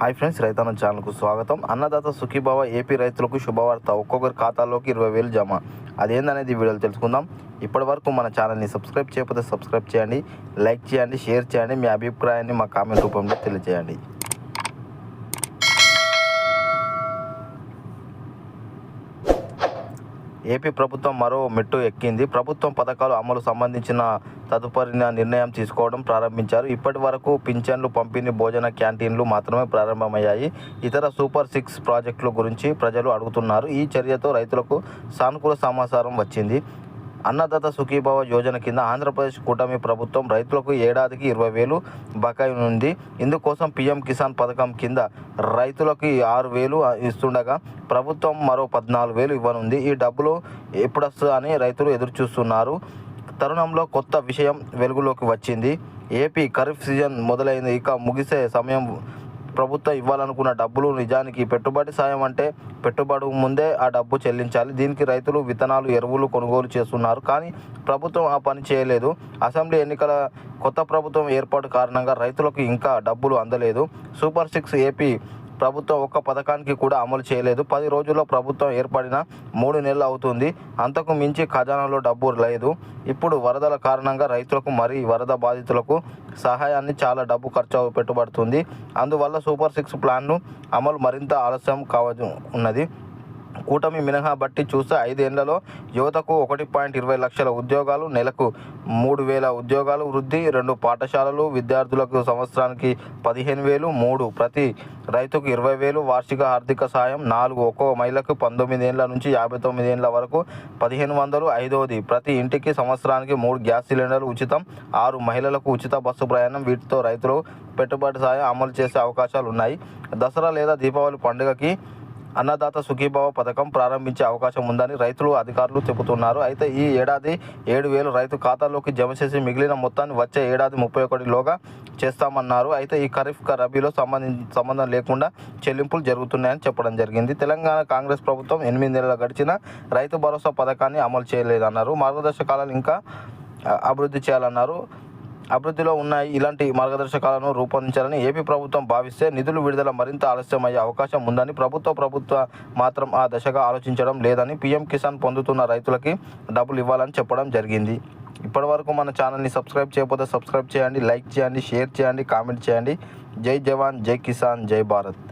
Hi friends రైతాన ఛానల్కు స్వాగతం. Annadata Sukhibhava AP రైతులకు శుభవార్త. ఒక్కొక్కరి ఖాతాలోకి ఇరవై వేలు జమ. అదేందనేది ఈ తెలుసుకుందాం. ఇప్పటి వరకు మన ఛానల్ని సబ్స్క్రైబ్ చేయకపోతే సబ్స్క్రైబ్ చేయండి లైక్ చేయండి షేర్ చేయండి. మీ అభిప్రాయాన్ని మా కామెంట్ రూపంలో తెలియజేయండి. ఏపీ ప్రభుత్వం మరో మెట్టు ఎక్కింది. ప్రభుత్వం పథకాలు అమలు సంబంధించిన తదుపరి నిర్ణయం తీసుకోవడం ప్రారంభించారు. ఇప్పటి వరకు పింఛన్లు పంపిణీ భోజన క్యాంటీన్లు మాత్రమే ప్రారంభమయ్యాయి. ఇతర సూపర్ సిక్స్ ప్రాజెక్టుల గురించి ప్రజలు అడుగుతున్నారు. ఈ చర్యతో రైతులకు సానుకూల సమాచారం వచ్చింది. అన్నదాత సుఖీభావ యోజన కింద ఆంధ్రప్రదేశ్ కూటమి ప్రభుత్వం రైతులకు ఏడాదికి ఇరవై వేలు బకాయి ఉంది. ఇందుకోసం పీఎం కిసాన్ పథకం కింద రైతులకి ఆరు వేలు ఇస్తుండగా ప్రభుత్వం మరో పద్నాలుగు వేలు ఇవ్వనుంది. ఈ డబ్బులు ఎప్పుడొస్తా అని రైతులు ఎదురు చూస్తున్నారు తరుణంలో కొత్త విషయం వెలుగులోకి వచ్చింది. ఏపీ ఖరీఫ్ సీజన్ మొదలైంది. ఇక ముగిసే సమయం ప్రభుత్వం ఇవ్వాలనుకున్న డబ్బులు నిజానికి పెట్టుబడి సాయం అంటే పెట్టుబడి ముందే ఆ డబ్బు చెల్లించాలి. దీనికి రైతులు విత్తనాలు ఎరువులు కొనుగోలు చేస్తున్నారు. కానీ ప్రభుత్వం ఆ పని చేయలేదు. అసెంబ్లీ ఎన్నికల కొత్త ప్రభుత్వం ఏర్పాటు కారణంగా రైతులకు ఇంకా డబ్బులు అందలేదు. సూపర్ సిక్స్ ఏపీ ప్రభుత్వం ఒక్క పథకానికి కూడా అమలు చేయలేదు. పది రోజుల్లో ప్రభుత్వం ఏర్పడిన మూడు నెలలు అవుతుంది. అంతకు మించి ఖజానాలో డబ్బు లేదు. ఇప్పుడు వరదల కారణంగా రైతులకు మరి వరద బాధితులకు సహాయాన్ని చాలా డబ్బు ఖర్చు పెట్టుబడుతుంది. అందువల్ల సూపర్ సిక్స్ ప్లాన్ను అమలు మరింత ఆలస్యం కావచ్చు ఉన్నది కూటమి మినహా బట్టి చూస్తే ఐదేళ్ళలో యువతకు ఒకటి పాయింట్ ఇరవై లక్షల ఉద్యోగాలు నెలకు మూడు వేల ఉద్యోగాలు వృద్ధి రెండు పాఠశాలలు విద్యార్థులకు సంవత్సరానికి పదిహేను వేలు మూడు ప్రతి రైతుకు ఇరవై వేలు వార్షిక ఆర్థిక సాయం నాలుగు ఒక్కో మహిళకు పంతొమ్మిది ఏళ్ళ నుంచి యాభై తొమ్మిది ఏళ్ళ వరకు పదిహేను వందలు ఐదోది. ప్రతి ఇంటికి సంవత్సరానికి మూడు గ్యాస్ సిలిండర్లు ఉచితం ఆరు మహిళలకు ఉచిత బస్సు ప్రయాణం వీటితో రైతులు పెట్టుబడి సాయం అమలు చేసే అవకాశాలు ఉన్నాయి దసరా లేదా దీపావళి పండుగకి అన్నదాత సుఖీభావ పథకం ప్రారంభించే అవకాశం ఉందని రైతులు అధికారులు చెబుతున్నారు. అయితే ఈ ఏడాది ఏడు వేలు రైతు ఖాతాలోకి జమ చేసి మిగిలిన మొత్తాన్ని వచ్చే ఏడాది ముప్పై ఒకటిలోగా చేస్తామన్నారు. అయితే ఈ ఖరీఫ్ రబీలో సంబంధి సంబంధం లేకుండా చెల్లింపులు జరుగుతున్నాయని చెప్పడం జరిగింది. తెలంగాణ కాంగ్రెస్ ప్రభుత్వం ఎనిమిది నెలలు గడిచిన రైతు భరోసా పథకాన్ని అమలు చేయలేదన్నారు. మార్గదర్శకాలను ఇంకా అభివృద్ధి చేయాలన్నారు. అభివృద్ధిలో ఉన్నాయి. ఇలాంటి మార్గదర్శకాలను రూపొందించాలని ఏపీ ప్రభుత్వం భావిస్తే నిధులు విడుదల మరింత ఆలస్యమయ్యే అవకాశం ఉందని ప్రభుత్వ ప్రభుత్వ మాత్రం ఆ దశగా ఆలోచించడం లేదని పీఎం కిసాన్ పొందుతున్న రైతులకి డబ్బులు ఇవ్వాలని చెప్పడం జరిగింది. ఇప్పటివరకు మన ఛానల్ని సబ్స్క్రైబ్ చేయకపోతే సబ్స్క్రైబ్ చేయండి లైక్ చేయండి షేర్ చేయండి కామెంట్ చేయండి. జై జవాన్ జై కిసాన్ జై భారత్.